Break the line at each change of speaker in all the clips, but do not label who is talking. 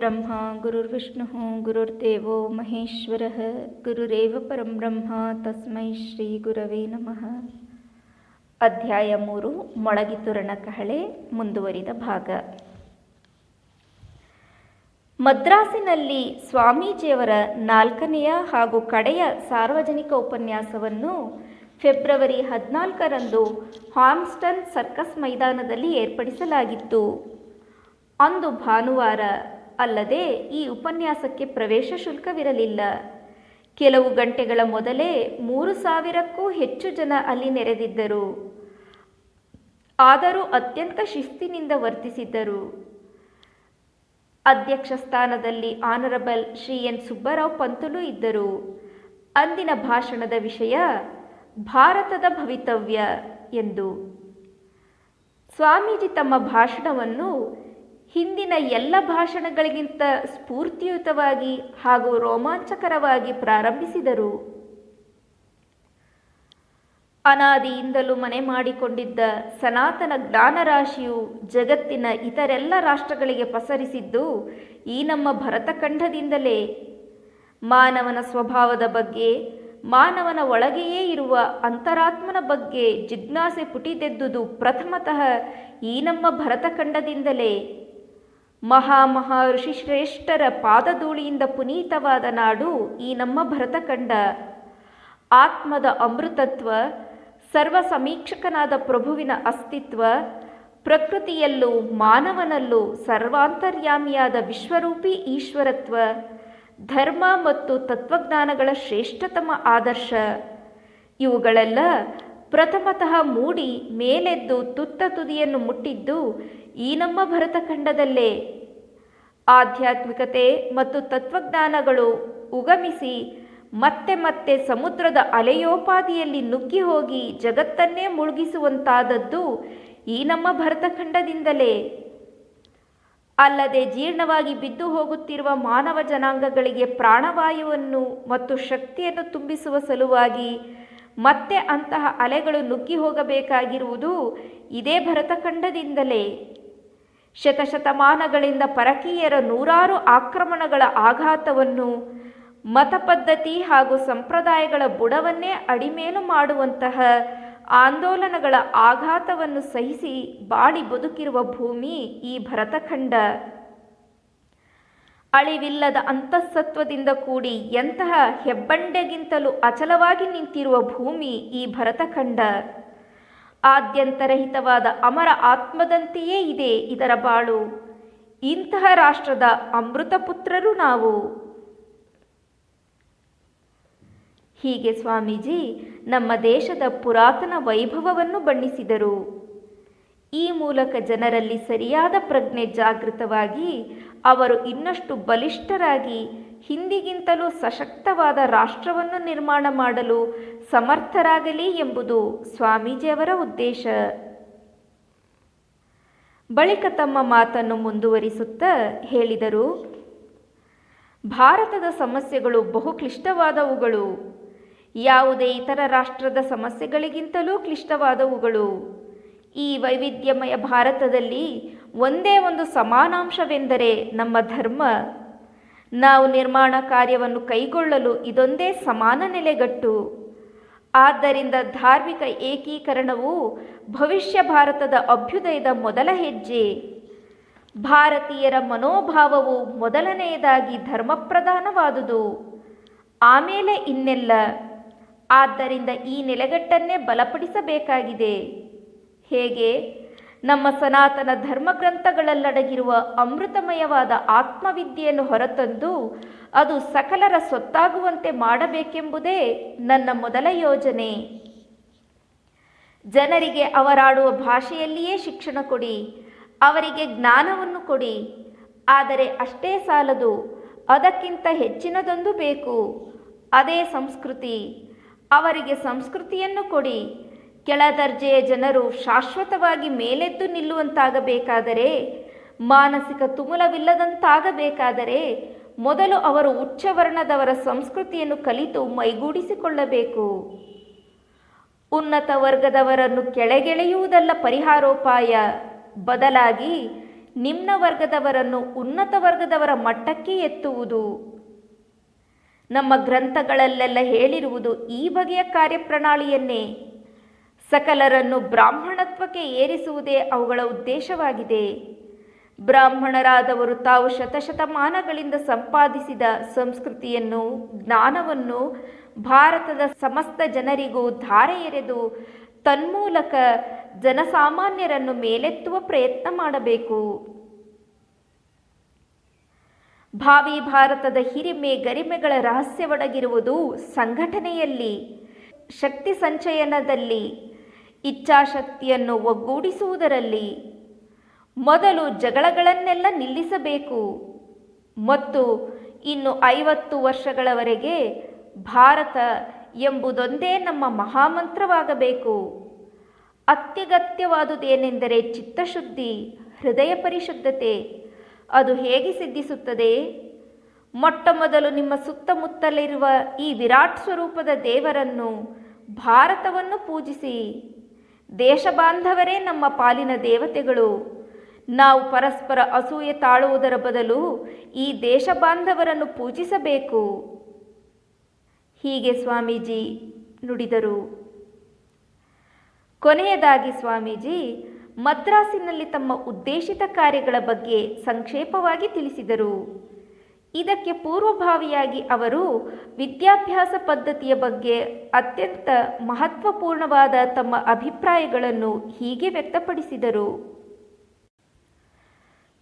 ಗುರುರ್ಬ್ರಹ್ಮ ಗುರುರ್ವಿಷ್ಣುಃ ಗುರುರ್ದೇವೋ ಮಹೇಶ್ವರಃ ಗುರುರೇವ ಪರಂ ಬ್ರಹ್ಮ ತಸ್ಮೈ ಶ್ರೀ ಗುರವೇ ನಮಃ ಅಧ್ಯಾಯ ಮೂರು ಮೊಳಗಿತುರಣ ಕಹಳೆ, ಮುಂದುವರಿದ ಭಾಗ। ಮದ್ರಾಸಿನಲ್ಲಿ ಸ್ವಾಮೀಜಿಯವರ ನಾಲ್ಕನೆಯ ಹಾಗೂ ಕಡೆಯ ಸಾರ್ವಜನಿಕ ಉಪನ್ಯಾಸವನ್ನು ಫೆಬ್ರವರಿ ಹದಿನಾಲ್ಕರಂದು ಹಾಮ್ಸ್ಟನ್ ಸರ್ಕಸ್ ಮೈದಾನದಲ್ಲಿ ಏರ್ಪಡಿಸಲಾಗಿತ್ತು. ಅಂದು ಭಾನುವಾರ ಅಲ್ಲದೆ ಈ ಉಪನ್ಯಾಸಕ್ಕೆ ಪ್ರವೇಶ ಶುಲ್ಕವಿರಲಿಲ್ಲ. ಕೆಲವು ಗಂಟೆಗಳ ಮೊದಲೇ ಮೂರು ಸಾವಿರಕ್ಕೂ ಹೆಚ್ಚು ಜನ ಅಲ್ಲಿ ನೆರೆದಿದ್ದರು. ಆದರೂ ಅತ್ಯಂತ ಶಿಸ್ತಿನಿಂದ ವರ್ತಿಸಿದ್ದರು. ಅಧ್ಯಕ್ಷ ಸ್ಥಾನದಲ್ಲಿ ಆನರಬಲ್ ಶ್ರೀ ಎನ್ ಸುಬ್ಬರಾವ್ ಪಂತುಲು ಇದ್ದರು. ಅಂದಿನ ಭಾಷಣದ ವಿಷಯ, ಭಾರತದ ಭವಿತವ್ಯ ಎಂದು. ಸ್ವಾಮೀಜಿ ತಮ್ಮ ಭಾಷಣವನ್ನು ಹಿಂದಿನ ಎಲ್ಲ ಭಾಷಣಗಳಿಗಿಂತ ಸ್ಫೂರ್ತಿಯುತವಾಗಿ ಹಾಗೂ ರೋಮಾಂಚಕರವಾಗಿ ಪ್ರಾರಂಭಿಸಿದರು. ಅನಾದಿಯಿಂದಲೂ ಮನೆ ಮಾಡಿಕೊಂಡಿದ್ದ ಸನಾತನ ಜ್ಞಾನರಾಶಿಯು ಜಗತ್ತಿನ ಇತರೆಲ್ಲ ರಾಷ್ಟ್ರಗಳಿಗೆ ಪಸರಿಸಿದ್ದು, ಈ ನಮ್ಮ ಭರತಖಂಡದಿಂದಲೇ. ಮಾನವನ ಸ್ವಭಾವದ ಬಗ್ಗೆ, ಮಾನವನ ಒಳಗೆಯೇ ಇರುವ ಅಂತರಾತ್ಮನ ಬಗ್ಗೆ ಜಿಜ್ಞಾಸೆ ಪುಟಿದೆದ್ದುದು ಪ್ರಥಮತಃ ಈ ನಮ್ಮ ಭರತಖಂಡದಿಂದಲೇ. ಮಹಾ ಮಹಾ ಋಷಿಶ್ರೇಷ್ಠರ ಪಾದಧೂಳಿಯಿಂದ ಪುನೀತವಾದ ನಾಡು ಈ ನಮ್ಮ ಭರತಖಂಡ. ಆತ್ಮದ ಅಮೃತತ್ವ ಸರ್ವ ಸಮೀಕ್ಷಕನಾದ ಪ್ರಭುವಿನ ಅಸ್ತಿತ್ವ, ಪ್ರಕೃತಿಯಲ್ಲೂ ಮಾನವನಲ್ಲೂ ಸರ್ವಾಂತರ್ಯಾಮಿಯಾದ ವಿಶ್ವರೂಪಿ ಈಶ್ವರತ್ವ, ಧರ್ಮ ಮತ್ತು ತತ್ವಜ್ಞಾನಗಳ ಶ್ರೇಷ್ಠತಮ ಆದರ್ಶ. ಇವುಗಳೆಲ್ಲ ಪ್ರಥಮತಃ ಮೂಡಿ ಮೇಲೆದ್ದು ತುತ್ತ ತುದಿಯನ್ನು ಮುಟ್ಟಿದ್ದು ಈ ನಮ್ಮ ಭರತಖಂಡದಲ್ಲೇ ಆಧ್ಯಾತ್ಮಿಕತೆ ಮತ್ತು ತತ್ವಜ್ಞಾನಗಳು ಉಗಮಿಸಿ ಮತ್ತೆ ಮತ್ತೆ ಸಮುದ್ರದ ಅಲೆಯೋಪಾದಿಯಲ್ಲಿ ನುಗ್ಗಿ ಹೋಗಿ ಜಗತ್ತನ್ನೇ ಮುಳುಗಿಸುವಂತಾದದ್ದು ಈ ನಮ್ಮ ಭರತಖಂಡದಿಂದಲೇ ಅಲ್ಲದೆ ಜೀರ್ಣವಾಗಿ ಬಿದ್ದು ಹೋಗುತ್ತಿರುವ ಮಾನವ ಜನಾಂಗಗಳಿಗೆ ಪ್ರಾಣವಾಯುವನ್ನು ಮತ್ತು ಶಕ್ತಿಯನ್ನು ತುಂಬಿಸುವ ಸಲುವಾಗಿ ಮತ್ತೆ ಅಂತಹ ಅಲೆಗಳು ನುಗ್ಗಿ ಹೋಗಬೇಕಾಗಿರುವುದು ಇದೇ ಭರತಖಂಡದಿಂದಲೇ. ಶತಶತಮಾನಗಳಿಂದ ಪರಕೀಯರ ನೂರಾರು ಆಕ್ರಮಣಗಳ ಆಘಾತವನ್ನು ಮತಪದ್ಧತಿ ಹಾಗೂ ಸಂಪ್ರದಾಯಗಳ ಬುಡವನ್ನೇ ಅಡಿಮೇಲು ಮಾಡುವಂತಹ ಆಂದೋಲನಗಳ ಆಘಾತವನ್ನು ಸಹಿಸಿ ಬಾಳಿ ಬದುಕಿರುವ ಭೂಮಿ ಈ ಭರತಖಂಡ. ಅಳಿವಿಲ್ಲದ ಅಂತಃಸತ್ವದಿಂದ ಕೂಡಿ ಎಂತಹ ಹೆಬ್ಬಂಡೆಗಿಂತಲೂ ಅಚಲವಾಗಿ ನಿಂತಿರುವ ಭೂಮಿ ಈ ಭರತಖಂಡ. ಆದ್ಯಂತರಹಿತವಾದ ಅಮರ ಆತ್ಮದಂತೆಯೇ ಇದೆ ಇದರ ಬಾಳು. ಇಂತಹ ರಾಷ್ಟ್ರದ ಅಮೃತಪುತ್ರರು ನಾವು. ಹೀಗೆ ಸ್ವಾಮೀಜಿ, ನಮ್ಮ ದೇಶದ ಪುರಾತನ ವೈಭವವನ್ನು ಬಣ್ಣಿಸಿದರು. ಈ ಮೂಲಕ ಜನರಲ್ಲಿ ಸರಿಯಾದ ಪ್ರಜ್ಞೆ ಜಾಗೃತವಾಗಿ ಅವರು ಇನ್ನಷ್ಟು ಬಲಿಷ್ಠರಾಗಿ ಹಿಂದಿಗಿಂತಲೂ ಸಶಕ್ತವಾದ ರಾಷ್ಟ್ರವನ್ನು ನಿರ್ಮಾಣ ಮಾಡಲು ಸಮರ್ಥರಾಗಲಿ ಎಂಬುದು ಸ್ವಾಮೀಜಿಯವರ ಉದ್ದೇಶ. ಬಳಿಕ ತಮ್ಮ ಮಾತನ್ನು ಮುಂದುವರಿಸುತ್ತಾ ಹೇಳಿದರು, ಭಾರತದ ಸಮಸ್ಯೆಗಳು ಬಹು ಕ್ಲಿಷ್ಟವಾದವುಗಳು ಯಾವುದೇ ಇತರ ರಾಷ್ಟ್ರದ ಸಮಸ್ಯೆಗಳಿಗಿಂತಲೂ ಕ್ಲಿಷ್ಟವಾದವುಗಳು. ಈ ವೈವಿಧ್ಯಮಯ ಭಾರತದಲ್ಲಿ ಒಂದೇ ಒಂದು ಸಮಾನಾಂಶವೆಂದರೆ ನಮ್ಮ ಧರ್ಮ. ನಾವು ನಿರ್ಮಾಣ ಕಾರ್ಯವನ್ನು ಕೈಗೊಳ್ಳಲು ಇದೊಂದೇ ಸಮಾನ ನೆಲೆಗಟ್ಟು. ಆದ್ದರಿಂದ ಧಾರ್ಮಿಕ ಏಕೀಕರಣವು ಭವಿಷ್ಯ ಭಾರತದ ಅಭ್ಯುದಯದ ಮೊದಲ ಹೆಜ್ಜೆ. ಭಾರತೀಯರ ಮನೋಭಾವವು ಮೊದಲನೆಯದಾಗಿ ಧರ್ಮಪ್ರಧಾನವಾದುದು. ಆಮೇಲೆ ಇನ್ನೆಲ್ಲ. ಆದ್ದರಿಂದ ಈ ನೆಲೆಗಟ್ಟನ್ನೇ ಬಲಪಡಿಸಬೇಕಾಗಿದೆ. ಹೇಗೆ? ನಮ್ಮ ಸನಾತನ ಧರ್ಮಗ್ರಂಥಗಳಲ್ಲಡಗಿರುವ ಅಮೃತಮಯವಾದ ಆತ್ಮವಿದ್ಯೆಯನ್ನು ಹೊರತಂದು ಅದು ಸಕಲರ ಸೊತ್ತಾಗುವಂತೆ ಮಾಡಬೇಕೆಂಬುದೇ ನನ್ನ ಮೊದಲ ಯೋಜನೆ. ಜನರಿಗೆ ಅವರಾಡುವ ಭಾಷೆಯಲ್ಲಿಯೇ ಶಿಕ್ಷಣ ಕೊಡಿ, ಅವರಿಗೆ ಜ್ಞಾನವನ್ನು ಕೊಡಿ. ಆದರೆ ಅಷ್ಟೇ ಸಾಲದು, ಅದಕ್ಕಿಂತ ಹೆಚ್ಚಿನದೊಂದು ಬೇಕು. ಅದೇ ಸಂಸ್ಕೃತಿ. ಅವರಿಗೆ ಸಂಸ್ಕೃತಿಯನ್ನು ಕೊಡಿ. ಕೆಳ ದರ್ಜೆಯ ಜನರು ಶಾಶ್ವತವಾಗಿ ಮೇಲೆದ್ದು ನಿಲ್ಲುವಂತಾಗಬೇಕಾದರೆ, ಮಾನಸಿಕ ತುಮುಲವಿಲ್ಲದಂತಾಗಬೇಕಾದರೆ ಮೊದಲು ಅವರು ಉಚ್ಚವರ್ಣದವರ ಸಂಸ್ಕೃತಿಯನ್ನು ಕಲಿತು ಮೈಗೂಡಿಸಿಕೊಳ್ಳಬೇಕು. ಉನ್ನತ ವರ್ಗದವರನ್ನು ಕೆಳಗೆಳೆಯುವುದಲ್ಲ ಪರಿಹಾರೋಪಾಯ. ಬದಲಾಗಿ ನಿಮ್ನ ವರ್ಗದವರನ್ನು ಉನ್ನತ ವರ್ಗದವರ ಮಟ್ಟಕ್ಕೆ ಎತ್ತುವುದು. ನಮ್ಮ ಗ್ರಂಥಗಳಲ್ಲೆಲ್ಲ ಹೇಳಿರುವುದು ಈ ಬಗೆಯ ಕಾರ್ಯಪ್ರಣಾಳಿಯನ್ನೇ. ಸಕಲರನ್ನು ಬ್ರಾಹ್ಮಣತ್ವಕ್ಕೆ ಏರಿಸುವುದೇ ಅವುಗಳ ಉದ್ದೇಶವಾಗಿದೆ. ಬ್ರಾಹ್ಮಣರಾದವರು ತಾವು ಶತಶತಮಾನಗಳಿಂದ ಸಂಪಾದಿಸಿದ ಸಂಸ್ಕೃತಿಯನ್ನು, ಜ್ಞಾನವನ್ನು ಭಾರತದ ಸಮಸ್ತ ಜನರಿಗೂ ಧಾರೆ ಎರೆದು ತನ್ಮೂಲಕ ಜನಸಾಮಾನ್ಯರನ್ನು ಮೇಲೆತ್ತುವ ಪ್ರಯತ್ನ ಮಾಡಬೇಕು. ಭಾವಿ ಭಾರತದ ಹಿರಿಮೆ ಗರಿಮೆಗಳ ರಹಸ್ಯವಡಗಿರುವುದು ಸಂಘಟನೆಯಲ್ಲಿ, ಶಕ್ತಿ ಸಂಚಯನದಲ್ಲಿ. ಇಚ್ಛಾಶಕ್ತಿಯನ್ನು ಒಗ್ಗೂಡಿಸುವುದರಲ್ಲಿ ಮೊದಲು ಜಗಳಗಳನ್ನೆಲ್ಲ ನಿಲ್ಲಿಸಬೇಕು ಮತ್ತು ಇನ್ನು ಐವತ್ತು ವರ್ಷಗಳವರೆಗೆ ಭಾರತ ಎಂಬುದೊಂದೇ ನಮ್ಮ ಮಹಾಮಂತ್ರವಾಗಬೇಕು. ಅತ್ಯಗತ್ಯವಾದುದೇನೆಂದರೆ ಚಿತ್ತಶುದ್ಧಿ, ಹೃದಯ ಪರಿಶುದ್ಧತೆ. ಅದು ಹೇಗೆ ಸಿದ್ಧಿಸುತ್ತದೆ? ಮೊಟ್ಟ ಮೊದಲು ನಿಮ್ಮ ಸುತ್ತಮುತ್ತಲಿರುವ ಈ ವಿರಾಟ್ ಸ್ವರೂಪದ ದೇವರನ್ನು ಭಾರತವನ್ನು ಪೂಜಿಸಿ. ದೇಶ ಬಾಂಧವರೇ ನಮ್ಮ ಪಾಲಿನ ದೇವತೆಗಳು. ನಾವು ಪರಸ್ಪರ ಅಸೂಯೆ ತಾಳುವುದರ ಬದಲು ಈ ದೇಶ ಬಾಂಧವರನ್ನು ಪೂಜಿಸಬೇಕು. ಹೀಗೆ ಸ್ವಾಮೀಜಿ ನುಡಿದರು. ಕೊನೆಯದಾಗಿ ಸ್ವಾಮೀಜಿ, ಮದ್ರಾಸಿನಲ್ಲಿ ತಮ್ಮ ಉದ್ದೇಶಿತ ಕಾರ್ಯಗಳ ಬಗ್ಗೆ ಸಂಕ್ಷೇಪವಾಗಿ ತಿಳಿಸಿದರು. ಇದಕ್ಕೆ ಪೂರ್ವಭಾವಿಯಾಗಿ ಅವರು ವಿದ್ಯಾಭ್ಯಾಸ ಪದ್ಧತಿಯ ಬಗ್ಗೆ ಅತ್ಯಂತ ಮಹತ್ವಪೂರ್ಣವಾದ ತಮ್ಮ ಅಭಿಪ್ರಾಯಗಳನ್ನು ಹೀಗೆ ವ್ಯಕ್ತಪಡಿಸಿದರು.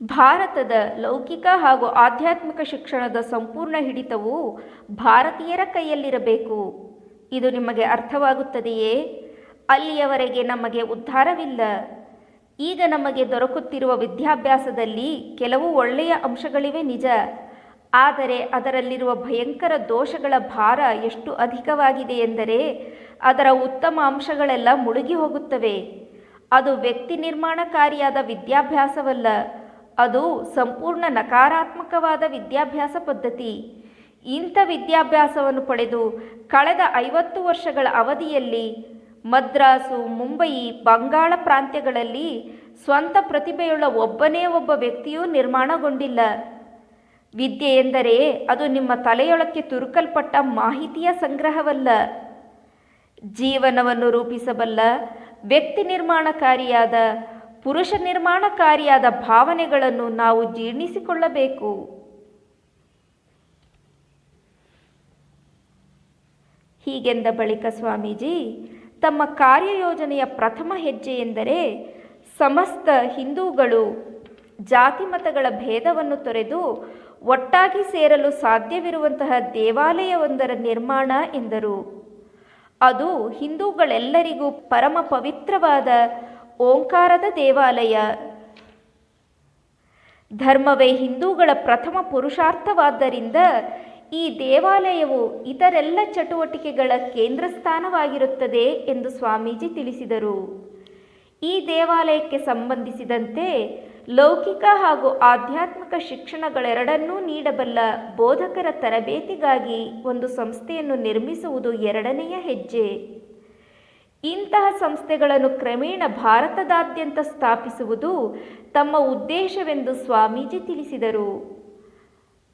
ಭಾರತದ ಲೌಕಿಕ ಹಾಗೂ ಆಧ್ಯಾತ್ಮಿಕ ಶಿಕ್ಷಣದ ಸಂಪೂರ್ಣ ಹಿಡಿತವು ಭಾರತೀಯರ ಕೈಯಲ್ಲಿರಬೇಕು. ಇದು ನಿಮಗೆ ಅರ್ಥವಾಗುತ್ತದೆಯೇ? ಅಲ್ಲಿಯವರೆಗೆ ನಮಗೆ ಉದ್ಧಾರವಿಲ್ಲ. ಈಗ ನಮಗೆ ದೊರಕುತ್ತಿರುವ ವಿದ್ಯಾಭ್ಯಾಸದಲ್ಲಿ ಕೆಲವು ಒಳ್ಳೆಯ ಅಂಶಗಳಿವೆ ನಿಜ. ಆದರೆ ಅದರಲ್ಲಿರುವ ಭಯಂಕರ ದೋಷಗಳ ಭಾರ ಎಷ್ಟು ಅಧಿಕವಾಗಿದೆ ಎಂದರೆ ಅದರ ಉತ್ತಮ ಅಂಶಗಳೆಲ್ಲ ಮುಳುಗಿ ಹೋಗುತ್ತವೆ. ಅದು ವ್ಯಕ್ತಿ ನಿರ್ಮಾಣಕಾರಿಯಾದ ವಿದ್ಯಾಭ್ಯಾಸವಲ್ಲ, ಅದು ಸಂಪೂರ್ಣ ನಕಾರಾತ್ಮಕವಾದ ವಿದ್ಯಾಭ್ಯಾಸ ಪದ್ಧತಿ. ಇಂಥ ವಿದ್ಯಾಭ್ಯಾಸವನ್ನು ಪಡೆದು ಕಳೆದ ಐವತ್ತು ವರ್ಷಗಳ ಅವಧಿಯಲ್ಲಿ ಮದ್ರಾಸು, ಮುಂಬಯಿ, ಬಂಗಾಳ ಪ್ರಾಂತ್ಯಗಳಲ್ಲಿ ಸ್ವಂತ ಪ್ರತಿಭೆಯುಳ್ಳ ಒಬ್ಬನೇ ಒಬ್ಬ ವ್ಯಕ್ತಿಯೂ ನಿರ್ಮಾಣಗೊಂಡಿಲ್ಲ. ವಿದ್ಯೆ ಎಂದರೆ ಅದು ನಿಮ್ಮ ತಲೆಯೊಳಕ್ಕೆ ತುರುಕಲ್ಪಟ್ಟ ಮಾಹಿತಿಯ ಸಂಗ್ರಹವಲ್ಲ. ಜೀವನವನ್ನು ರೂಪಿಸಬಲ್ಲ ವ್ಯಕ್ತಿ ನಿರ್ಮಾಣಕಾರಿಯಾದ, ಪುರುಷ ನಿರ್ಮಾಣಕಾರಿಯಾದ ಭಾವನೆಗಳನ್ನು ನಾವು ಜೀರ್ಣಿಸಿಕೊಳ್ಳಬೇಕು. ಹೀಗೆಂದ ಬಳಿಕ ಸ್ವಾಮೀಜಿ, ತಮ್ಮ ಕಾರ್ಯಯೋಜನೆಯ ಪ್ರಥಮ ಹೆಜ್ಜೆ ಎಂದರೆ ಸಮಸ್ತ ಹಿಂದೂಗಳು ಜಾತಿ ಮತಗಳ ಭೇದವನ್ನು ತೊರೆದು ಒಟ್ಟಾಗಿ ಸೇರಲು ಸಾಧ್ಯವಿರುವಂತಹ ದೇವಾಲಯವೊಂದರ ನಿರ್ಮಾಣ ಎಂದರು. ಅದು ಹಿಂದೂಗಳೆಲ್ಲರಿಗೂ ಪರಮ ಪವಿತ್ರವಾದ ಓಂಕಾರದ ದೇವಾಲಯ. ಧರ್ಮವೇ ಹಿಂದೂಗಳ ಪ್ರಥಮ ಪುರುಷಾರ್ಥವಾದ್ದರಿಂದ ಈ ದೇವಾಲಯವು ಇತರೆಲ್ಲ ಚಟುವಟಿಕೆಗಳ ಕೇಂದ್ರ ಸ್ಥಾನವಾಗಿರುತ್ತದೆ ಎಂದು ಸ್ವಾಮೀಜಿ ತಿಳಿಸಿದರು. ಈ ದೇವಾಲಯಕ್ಕೆ ಸಂಬಂಧಿಸಿದಂತೆ ಲೌಕಿಕ ಹಾಗೂ ಆಧ್ಯಾತ್ಮಿಕ ಶಿಕ್ಷಣಗಳೆರಡನ್ನೂ ನೀಡಬಲ್ಲ ಬೋಧಕರ ತರಬೇತಿಗಾಗಿ ಒಂದು ಸಂಸ್ಥೆಯನ್ನು ನಿರ್ಮಿಸುವುದು ಎರಡನೆಯ ಹೆಜ್ಜೆ. ಇಂತಹ ಸಂಸ್ಥೆಗಳನ್ನು ಕ್ರಮೇಣ ಭಾರತದಾದ್ಯಂತ ಸ್ಥಾಪಿಸುವುದು ತಮ್ಮ ಉದ್ದೇಶವೆಂದು ಸ್ವಾಮೀಜಿ ತಿಳಿಸಿದರು.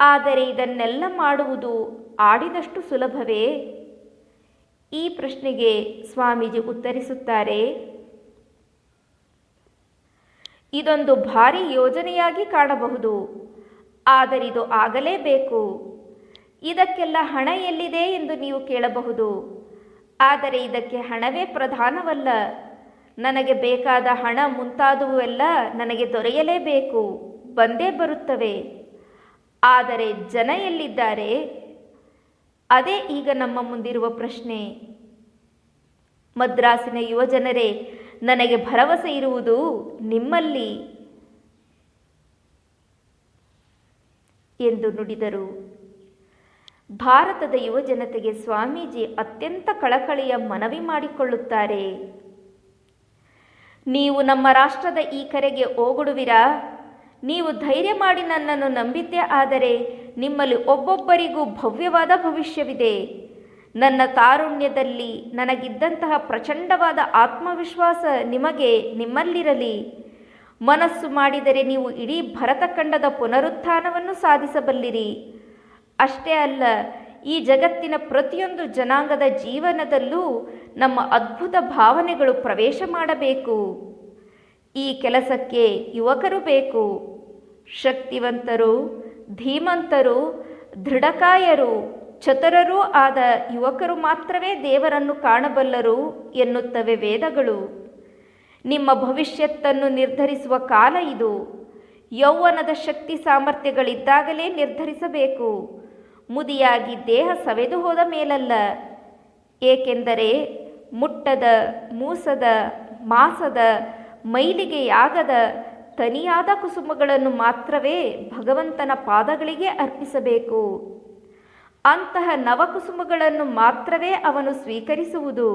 ಆದರೆ ಇದನ್ನೆಲ್ಲ ಮಾಡುವುದು ಆಡಿದಷ್ಟು ಸುಲಭವೇ? ಈ ಪ್ರಶ್ನೆಗೆ ಸ್ವಾಮೀಜಿ ಉತ್ತರಿಸುತ್ತಾರೆ ಇದೊಂದು ಭಾರಿ ಯೋಜನೆಯಾಗಿ ಕಾಣಬಹುದು. ಆದರೆ ಇದು ಆಗಲೇಬೇಕು. ಇದಕ್ಕೆಲ್ಲ ಹಣ ಎಲ್ಲಿದೆ ಎಂದು ನೀವು ಕೇಳಬಹುದು. ಆದರೆ ಇದಕ್ಕೆ ಹಣವೇ ಪ್ರಧಾನವಲ್ಲ. ನನಗೆ ಬೇಕಾದ ಹಣ ಮುಂತಾದವುವೆಲ್ಲ ನನಗೆ ದೊರೆಯಲೇಬೇಕು. ಬಂದೇ ಬರುತ್ತವೆ. ಆದರೆ ಜನ ಎಲ್ಲಿದ್ದಾರೆ? ಅದೇ ಈಗ ನಮ್ಮ ಮುಂದಿರುವ ಪ್ರಶ್ನೆ. ಮದ್ರಾಸಿನ ಯುವಜನರೇ ನನಗೆ ಭರವಸೆ ಇರುವುದು ನಿಮ್ಮಲ್ಲಿ ಎಂದು ನುಡಿದರು. ಭಾರತದ ಯುವಜನತೆಗೆ ಸ್ವಾಮೀಜಿ ಅತ್ಯಂತ ಕಳಕಳಿಯ ಮನವಿ ಮಾಡಿಕೊಳ್ಳುತ್ತಾರೆ. ನೀವು ನಮ್ಮ ರಾಷ್ಟ್ರದ ಈ ಕರೆಗೆ ಓಗೊಡುವಿರಾ ನೀವು ಧೈರ್ಯ ಮಾಡಿ ನನ್ನನ್ನು ನಂಬಿದ್ದೇ ಆದರೆ ನಿಮ್ಮಲ್ಲಿ ಒಬ್ಬೊಬ್ಬರಿಗೂ ಭವ್ಯವಾದ ಭವಿಷ್ಯವಿದೆ. ನನ್ನ ತಾರುಣ್ಯದಲ್ಲಿ ನನಗಿದ್ದಂತಹ ಪ್ರಚಂಡವಾದ ಆತ್ಮವಿಶ್ವಾಸ ನಿಮಗೆ ನಿಮ್ಮಲ್ಲಿರಲಿ. ಮನಸ್ಸು ಮಾಡಿದರೆ ನೀವು ಇಡೀ ಭರತಖಂಡದ ಪುನರುತ್ಥಾನವನ್ನು ಸಾಧಿಸಬಲ್ಲಿರಿ. ಅಷ್ಟೇ ಅಲ್ಲ, ಈ ಜಗತ್ತಿನ ಪ್ರತಿಯೊಂದು ಜನಾಂಗದ ಜೀವನದಲ್ಲೂ ನಮ್ಮ ಅದ್ಭುತ ಭಾವನೆಗಳು ಪ್ರವೇಶ ಮಾಡಬೇಕು. ಈ ಕೆಲಸಕ್ಕೆ ಯುವಕರು ಬೇಕು. ಶಕ್ತಿವಂತರು, ಧೀಮಂತರು, ದೃಢಕಾಯರು ಚತುರರೂ ಆದ ಯುವಕರು ಮಾತ್ರವೇ ದೇವರನ್ನು ಕಾಣಬಲ್ಲರು ಎನ್ನುತ್ತವೆ ವೇದಗಳು. ನಿಮ್ಮ ಭವಿಷ್ಯತ್ತನ್ನು ನಿರ್ಧರಿಸುವ ಕಾಲ ಇದು. ಯೌವನದ ಶಕ್ತಿ ಸಾಮರ್ಥ್ಯಗಳಿದ್ದಾಗಲೇ ನಿರ್ಧರಿಸಬೇಕು. ಮುದಿಯಾಗಿ ದೇಹ ಸವೆದು ಹೋದ ಮೇಲಲ್ಲ. ಏಕೆಂದರೆ ಮುಟ್ಟದ, ಮೂಸದ, ಮಾಸದ, ಮೈಲಿಗೆಯಾಗದ, ತನಿಯಾದ ಕುಸುಮಗಳನ್ನು ಮಾತ್ರವೇ ಭಗವಂತನ ಪಾದಗಳಿಗೆ ಅರ್ಪಿಸಬೇಕು. ಅಂತಹ ನವಕುಸುಮಗಳನ್ನು ಮಾತ್ರವೇ ಅವನು ಸ್ವೀಕರಿಸುವುದು.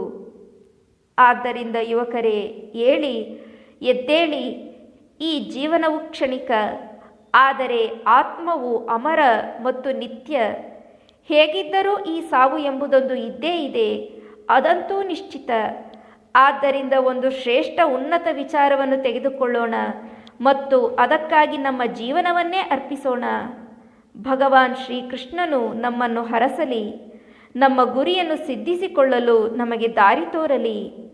ಆದ್ದರಿಂದ ಯುವಕರೇ ಏಳಿ ಎದ್ದೇಳಿ, ಈ ಜೀವನವು ಕ್ಷಣಿಕ, ಆದರೆ ಆತ್ಮವು ಅಮರ ಮತ್ತು ನಿತ್ಯ. ಹೇಗಿದ್ದರೂ ಈ ಸಾವು ಎಂಬುದೊಂದು ಇದ್ದೇ ಇದೆ, ಅದಂತೂ ನಿಶ್ಚಿತ. ಆದ್ದರಿಂದ ಒಂದು ಶ್ರೇಷ್ಠ ಉನ್ನತ ವಿಚಾರವನ್ನು ತೆಗೆದುಕೊಳ್ಳೋಣ ಮತ್ತು ಅದಕ್ಕಾಗಿ ನಮ್ಮ ಜೀವನವನ್ನೇ ಅರ್ಪಿಸೋಣ. ಭಗವಾನ್ ಶ್ರೀಕೃಷ್ಣನು ನಮ್ಮನ್ನು ಹರಸಲಿ, ನಮ್ಮ ಗುರಿಯನ್ನು ಸಿದ್ಧಿಸಿಕೊಳ್ಳಲು ನಮಗೆ ದಾರಿ ತೋರಲಿ.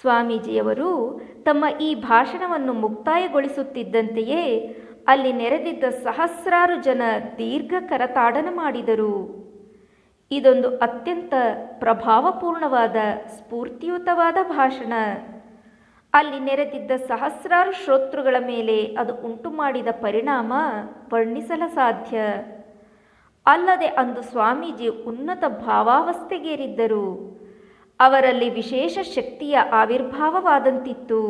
ಸ್ವಾಮೀಜಿಯವರು ತಮ್ಮ ಈ ಭಾಷಣವನ್ನು ಮುಕ್ತಾಯಗೊಳಿಸುತ್ತಿದ್ದಂತೆಯೇ ಅಲ್ಲಿ ನೆರೆದಿದ್ದ ಸಹಸ್ರಾರು ಜನ ದೀರ್ಘ ಕರತಾಡನ ಮಾಡಿದರು. ಇದೊಂದು ಅತ್ಯಂತ ಪ್ರಭಾವಪೂರ್ಣವಾದ ಸ್ಫೂರ್ತಿಯುತವಾದ ಭಾಷಣ. ಅಲ್ಲಿ ನೆರೆದಿದ್ದ ಸಹಸ್ರಾರು ಶ್ರೋತೃಗಳ ಮೇಲೆ ಅದು ಉಂಟು ಮಾಡಿದ ಪರಿಣಾಮ ವರ್ಣಿಸಲ ಸಾಧ್ಯ. ಅಲ್ಲದೆ ಅಂದು ಸ್ವಾಮೀಜಿ ಉನ್ನತ ಭಾವಾವಸ್ಥೆಗೇರಿದ್ದರು. ಅವರಲ್ಲಿ ವಿಶೇಷ ಶಕ್ತಿಯ ಆವಿರ್ಭಾವವಾದಂತಿತ್ತು.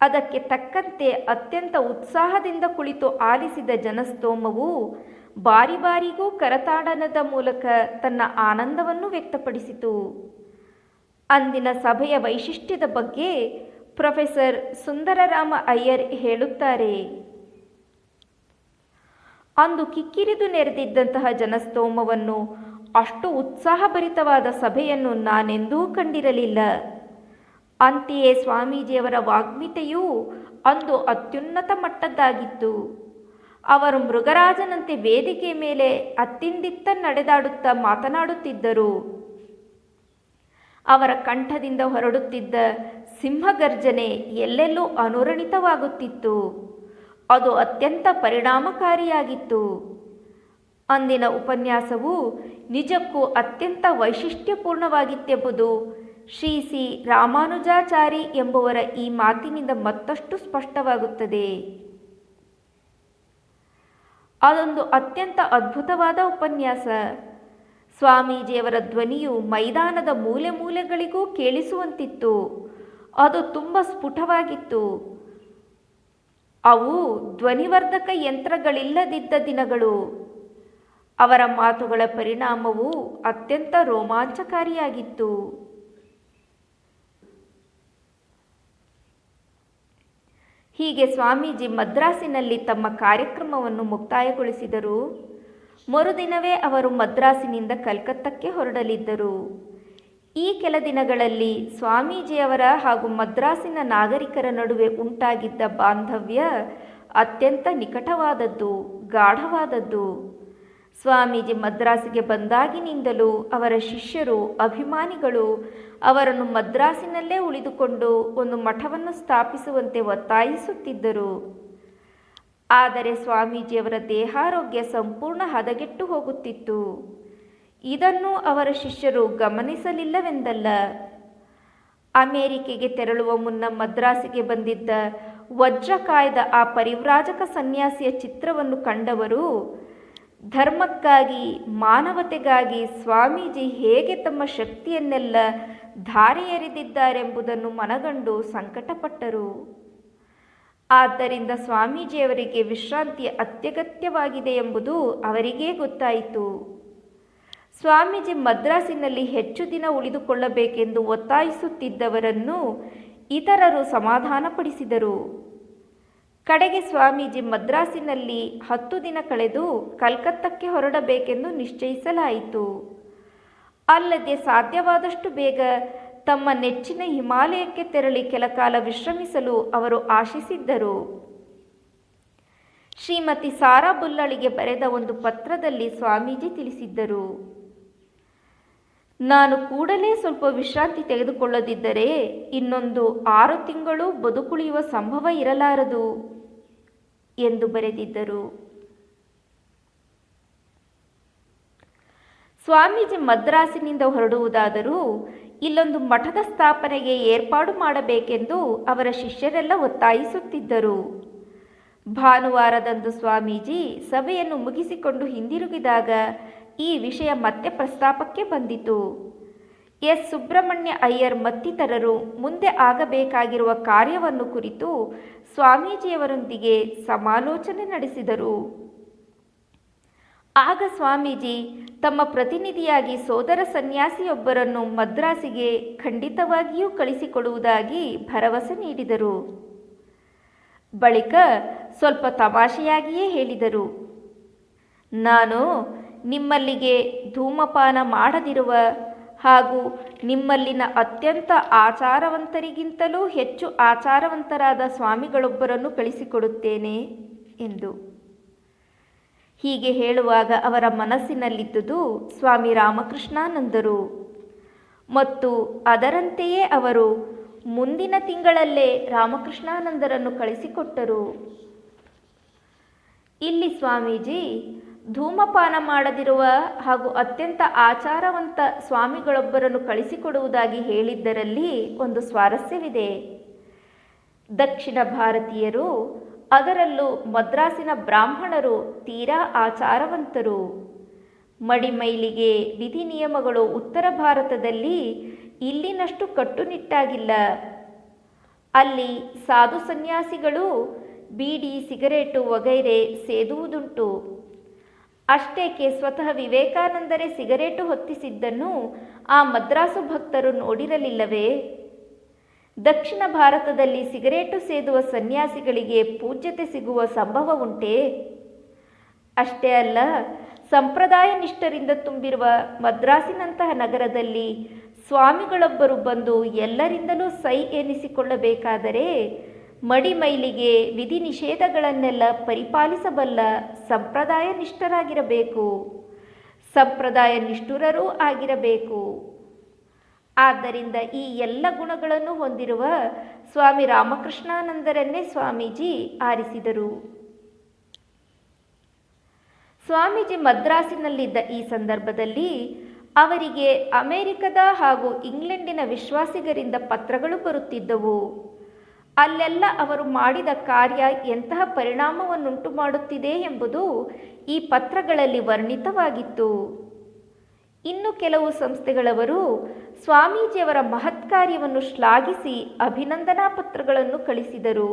ಅದಕ್ಕೆ ತಕ್ಕಂತೆ ಅತ್ಯಂತ ಉತ್ಸಾಹದಿಂದ ಕುಳಿತು ಆಲಿಸಿದ ಜನಸ್ತೋಮವು ಬಾರಿ ಬಾರಿಗೂ ಕರತಾಡನದ ಮೂಲಕ ತನ್ನ ಆನಂದವನ್ನು ವ್ಯಕ್ತಪಡಿಸಿತು. ಅಂದಿನ ಸಭೆಯ ವೈಶಿಷ್ಟ್ಯದ ಬಗ್ಗೆ ಪ್ರೊಫೆಸರ್ ಸುಂದರರಾಮ ಅಯ್ಯರ್ ಹೇಳುತ್ತಾರೆ. ಅಂದು ಕಿಕ್ಕಿರಿದು ನೆರೆದಿದ್ದಂತಹ ಜನಸ್ತೋಮವನ್ನು ಅಷ್ಟು ಉತ್ಸಾಹಭರಿತವಾದ ಸಭೆಯನ್ನು ನಾನೆಂದೂ ಕಂಡಿರಲಿಲ್ಲ. ಅಂತೆಯೇ ಸ್ವಾಮೀಜಿಯವರ ವಾಗ್ಮಿತೆಯೂ ಅಂದು ಅತ್ಯುನ್ನತ ಮಟ್ಟದ್ದಾಗಿತ್ತು. ಅವರು ಮೃಗರಾಜನಂತೆ ವೇದಿಕೆ ಮೇಲೆ ಅತ್ತಿಂದಿತ್ತ ನಡೆದಾಡುತ್ತಾ ಮಾತನಾಡುತ್ತಿದ್ದರು. ಅವರ ಕಂಠದಿಂದ ಹೊರಡುತ್ತಿದ್ದ ಸಿಂಹಗರ್ಜನೆ ಎಲ್ಲೆಲ್ಲೂ ಅನುರಣಿತವಾಗುತ್ತಿತ್ತು. ಅದು ಅತ್ಯಂತ ಪರಿಣಾಮಕಾರಿಯಾಗಿತ್ತು. ಅಂದಿನ ಉಪನ್ಯಾಸವು ನಿಜಕ್ಕೂ ಅತ್ಯಂತ ವೈಶಿಷ್ಟ್ಯಪೂರ್ಣವಾಗಿತ್ತೆಂಬುದು ಶ್ರೀ ಸಿ ರಾಮಾನುಜಾಚಾರಿ ಎಂಬುವರ ಈ ಮಾತಿನಿಂದ ಮತ್ತಷ್ಟು ಸ್ಪಷ್ಟವಾಗುತ್ತದೆ. ಅದೊಂದು ಅತ್ಯಂತ ಅದ್ಭುತವಾದ ಉಪನ್ಯಾಸ. ಸ್ವಾಮೀಜಿಯವರ ಧ್ವನಿಯು ಮೈದಾನದ ಮೂಲೆ ಮೂಲೆಗಳಿಗೂ ಕೇಳಿಸುವಂತಿತ್ತು. ಅದು ತುಂಬ ಸ್ಫುಟವಾಗಿತ್ತು. ಅವು ಧ್ವನಿವರ್ಧಕ ಯಂತ್ರಗಳಿಲ್ಲದಿದ್ದ ದಿನಗಳು. ಅವರ ಮಾತುಗಳ ಪರಿಣಾಮವು ಅತ್ಯಂತ ರೋಮಾಂಚಕಾರಿಯಾಗಿತ್ತು. ಹೀಗೆ ಸ್ವಾಮೀಜಿ ಮದ್ರಾಸಿನಲ್ಲಿ ತಮ್ಮ ಕಾರ್ಯಕ್ರಮವನ್ನು ಮುಕ್ತಾಯಗೊಳಿಸಿದರು. ಮರುದಿನವೇ ಅವರು ಮದ್ರಾಸಿನಿಂದ ಕಲ್ಕತ್ತಕ್ಕೆ ಹೊರಡಲಿದ್ದರು. ಈ ಕೆಲ ದಿನಗಳಲ್ಲಿ ಸ್ವಾಮೀಜಿಯವರ ಹಾಗೂ ಮದ್ರಾಸಿನ ನಾಗರಿಕರ ನಡುವೆ ಉಂಟಾಗಿದ್ದ ಬಾಂಧವ್ಯ ಅತ್ಯಂತ ನಿಕಟವಾದದ್ದು, ಗಾಢವಾದದ್ದು. ಸ್ವಾಮೀಜಿ ಮದ್ರಾಸಿಗೆ ಬಂದಾಗಿನಿಂದಲೂ ಅವರ ಶಿಷ್ಯರು, ಅಭಿಮಾನಿಗಳು ಅವರನ್ನು ಮದ್ರಾಸಿನಲ್ಲೇ ಉಳಿದುಕೊಂಡು ಒಂದು ಮಠವನ್ನು ಸ್ಥಾಪಿಸುವಂತೆ ಒತ್ತಾಯಿಸುತ್ತಿದ್ದರು. ಆದರೆ ಸ್ವಾಮೀಜಿಯವರ ದೇಹಾರೋಗ್ಯ ಸಂಪೂರ್ಣ ಹದಗೆಟ್ಟು ಹೋಗುತ್ತಿತ್ತು. ಇದನ್ನು ಅವರ ಶಿಷ್ಯರು ಗಮನಿಸಲಿಲ್ಲವೆಂದಲ್ಲ. ಅಮೇರಿಕೆಗೆ ತೆರಳುವ ಮುನ್ನ ಮದ್ರಾಸಿಗೆ ಬಂದಿದ್ದ ವಜ್ರಕಾಯ್ದ ಆ ಪರಿವ್ರಾಜಕ ಸನ್ಯಾಸಿಯ ಚಿತ್ರವನ್ನು ಕಂಡವರು, ಧರ್ಮಕ್ಕಾಗಿ, ಮಾನವತೆಗಾಗಿ ಸ್ವಾಮೀಜಿ ಹೇಗೆ ತಮ್ಮ ಶಕ್ತಿಯನ್ನೆಲ್ಲ ಧಾರೆ ಎರೆದಿದ್ದಾರೆಂಬುದನ್ನು ಮನಗಂಡು ಸಂಕಟಪಟ್ಟರು. ಆದ್ದರಿಂದ ಸ್ವಾಮೀಜಿಯವರಿಗೆ ವಿಶ್ರಾಂತಿ ಅತ್ಯಗತ್ಯವಾಗಿದೆ ಎಂಬುದು ಅವರಿಗೇ ಗೊತ್ತಾಯಿತು. ಸ್ವಾಮೀಜಿ ಮದ್ರಾಸಿನಲ್ಲಿ ಹೆಚ್ಚು ದಿನ ಉಳಿದುಕೊಳ್ಳಬೇಕೆಂದು ಒತ್ತಾಯಿಸುತ್ತಿದ್ದವರನ್ನು ಇತರರು ಸಮಾಧಾನಪಡಿಸಿದರು. ಕಡೆಗೆ ಸ್ವಾಮೀಜಿ ಮದ್ರಾಸಿನಲ್ಲಿ ಹತ್ತು ದಿನ ಕಳೆದು ಕಲ್ಕತ್ತಕ್ಕೆ ಹೊರಡಬೇಕೆಂದು ನಿಶ್ಚಯಿಸಲಾಯಿತು. ಅಲ್ಲದೆ ಸಾಧ್ಯವಾದಷ್ಟು ಬೇಗ ತಮ್ಮ ನೆಚ್ಚಿನ ಹಿಮಾಲಯಕ್ಕೆ ತೆರಳಿ ಕೆಲಕಾಲ ವಿಶ್ರಮಿಸಲು ಅವರು ಆಶಿಸಿದ್ದರು. ಶ್ರೀಮತಿ ಸಾರಾ ಬುಲ್ಲಳಿಗೆ ಬರೆದ ಒಂದು ಪತ್ರದಲ್ಲಿ ಸ್ವಾಮೀಜಿ ತಿಳಿಸಿದ್ದರು. ನಾನು ಕೂಡಲೇ ಸ್ವಲ್ಪ ವಿಶ್ರಾಂತಿ ತೆಗೆದುಕೊಳ್ಳದಿದ್ದರೆ ಇನ್ನೊಂದು ಆರು ತಿಂಗಳು ಬದುಕುಳಿಯುವ ಸಂಭವ ಇರಲಾರದು ಎಂದು ಬರೆದಿದ್ದರು. ಸ್ವಾಮೀಜಿ ಮದ್ರಾಸಿನಿಂದ ಹೊರಡುವುದಾದರೂ ಇಲ್ಲೊಂದು ಮಠದ ಸ್ಥಾಪನೆಗೆ ಏರ್ಪಾಡು ಮಾಡಬೇಕೆಂದು ಅವರ ಶಿಷ್ಯರೆಲ್ಲ ಒತ್ತಾಯಿಸುತ್ತಿದ್ದರು. ಭಾನುವಾರದಂದು ಸ್ವಾಮೀಜಿ ಸಭೆಯನ್ನು ಮುಗಿಸಿಕೊಂಡು ಹಿಂದಿರುಗಿದಾಗ ಈ ವಿಷಯ ಮತ್ತೆ ಪ್ರಸ್ತಾಪಕ್ಕೆ ಬಂದಿತು. ಎಸ್. ಸುಬ್ರಹ್ಮಣ್ಯ ಅಯ್ಯರ್ ಮತ್ತಿತರರು ಮುಂದೆ ಆಗಬೇಕಾಗಿರುವ ಕಾರ್ಯವನ್ನು ಕುರಿತು ಸ್ವಾಮೀಜಿಯವರೊಂದಿಗೆ ಸಮಾಲೋಚನೆ ನಡೆಸಿದರು. ಆಗ ಸ್ವಾಮೀಜಿ ತಮ್ಮ ಪ್ರತಿನಿಧಿಯಾಗಿ ಸೋದರ ಸನ್ಯಾಸಿಯೊಬ್ಬರನ್ನು ಮದ್ರಾಸಿಗೆ ಖಂಡಿತವಾಗಿಯೂ ಕಳಿಸಿಕೊಡುವುದಾಗಿ ಭರವಸೆ ನೀಡಿದರು. ಬಳಿಕ ಸ್ವಲ್ಪ ತಮಾಷೆಯಾಗಿಯೇ ಹೇಳಿದರು. ನಾನು ನಿಮ್ಮಲ್ಲಿಗೆ ಧೂಮಪಾನ ಮಾಡದಿರುವ ಹಾಗೂ ನಿಮ್ಮಲ್ಲಿನ ಅತ್ಯಂತ ಆಚಾರವಂತರಿಗಿಂತಲೂ ಹೆಚ್ಚು ಆಚಾರವಂತರಾದ ಸ್ವಾಮಿಗಳೊಬ್ಬರನ್ನು ಕಳಿಸಿಕೊಡುತ್ತೇನೆ ಎಂದು. ಹೀಗೆ ಹೇಳುವಾಗ ಅವರ ಮನಸ್ಸಿನಲ್ಲಿದ್ದುದು ಸ್ವಾಮಿ ರಾಮಕೃಷ್ಣಾನಂದರು. ಮತ್ತು ಅದರಂತೆಯೇ ಅವರು ಮುಂದಿನ ತಿಂಗಳಲ್ಲೇ ರಾಮಕೃಷ್ಣಾನಂದರನ್ನು ಕಳಿಸಿಕೊಟ್ಟರು. ಇಲ್ಲಿ ಸ್ವಾಮೀಜಿ ಧೂಮಪಾನ ಮಾಡದಿರುವ ಹಾಗೂ ಅತ್ಯಂತ ಆಚಾರವಂತ ಸ್ವಾಮಿಗಳೊಬ್ಬರನ್ನು ಕಳಿಸಿಕೊಡುವುದಾಗಿ ಹೇಳಿದ್ದರಲ್ಲಿ ಒಂದು ಸ್ವಾರಸ್ಯವಿದೆ. ದಕ್ಷಿಣ ಭಾರತೀಯರು, ಅದರಲ್ಲೂ ಮದ್ರಾಸಿನ ಬ್ರಾಹ್ಮಣರು ತೀರಾ ಆಚಾರವಂತರು. ಮಡಿಮೈಲಿಗೆ ವಿಧಿ ನಿಯಮಗಳು ಉತ್ತರ ಭಾರತದಲ್ಲಿ ಇಲ್ಲಿನಷ್ಟು ಕಟ್ಟುನಿಟ್ಟಾಗಿಲ್ಲ. ಅಲ್ಲಿ ಸಾಧು ಸನ್ಯಾಸಿಗಳು, ಬೀಡಿ, ಸಿಗರೇಟು ವಗೈರೆ ಸೇದುವುದುಂಟು. ಅಷ್ಟೇಕೆ ಸ್ವತಃ ವಿವೇಕಾನಂದರೇ ಸಿಗರೇಟು ಹೊತ್ತಿಸಿದ್ದನ್ನು ಆ ಮದ್ರಾಸು ಭಕ್ತರು ನೋಡಿರಲಿಲ್ಲವೇ? ದಕ್ಷಿಣ ಭಾರತದಲ್ಲಿ ಸಿಗರೇಟು ಸೇದುವ ಸನ್ಯಾಸಿಗಳಿಗೆ ಪೂಜ್ಯತೆ ಸಿಗುವ ಸಂಭವ ಉಂಟೆ? ಅಷ್ಟೇ ಅಲ್ಲ ಸಂಪ್ರದಾಯ ನಿಷ್ಠರಿಂದ ತುಂಬಿರುವ ಮದ್ರಾಸಿನಂತಹ ನಗರದಲ್ಲಿ ಸ್ವಾಮಿಗಳೊಬ್ಬರು ಬಂದು ಎಲ್ಲರಿಂದಲೂ ಸೈ ಎನಿಸಿಕೊಳ್ಳಬೇಕಾದರೆ ಮಡಿಮೈಲಿಗೆ ವಿಧಿ ನಿಷೇಧಗಳನ್ನೆಲ್ಲ ಪರಿಪಾಲಿಸಬಲ್ಲ ಸಂಪ್ರದಾಯ ನಿಷ್ಠರಾಗಿರಬೇಕು. ಸಂಪ್ರದಾಯ ನಿಷ್ಠುರರೂ ಆಗಿರಬೇಕು. ಆದ್ದರಿಂದ ಈ ಎಲ್ಲ ಗುಣಗಳನ್ನು ಹೊಂದಿರುವ ಸ್ವಾಮಿ ರಾಮಕೃಷ್ಣಾನಂದರನ್ನೇ ಸ್ವಾಮೀಜಿ ಆರಿಸಿದರು. ಸ್ವಾಮೀಜಿ ಮದ್ರಾಸಿನಲ್ಲಿದ್ದ ಈ ಸಂದರ್ಭದಲ್ಲಿ ಅವರಿಗೆ ಅಮೆರಿಕದ ಹಾಗೂ ಇಂಗ್ಲೆಂಡಿನ ವಿಶ್ವಾಸಿಗರಿಂದ ಪತ್ರಗಳು ಬರುತ್ತಿದ್ದವು. ಅಲ್ಲೆಲ್ಲ ಅವರು ಮಾಡಿದ ಕಾರ್ಯ ಎಂತಹ ಪರಿಣಾಮವನ್ನುಂಟು ಮಾಡುತ್ತಿದೆ ಎಂಬುದು ಈ ಪತ್ರಗಳಲ್ಲಿ ವರ್ಣಿತವಾಗಿತ್ತು. ಇನ್ನು ಕೆಲವು ಸಂಸ್ಥೆಗಳವರು ಸ್ವಾಮೀಜಿಯವರ ಮಹತ್ ಕಾರ್ಯವನ್ನು ಶ್ಲಾಘಿಸಿ ಅಭಿನಂದನಾ ಪತ್ರಗಳನ್ನು ಕಳಿಸಿದರು.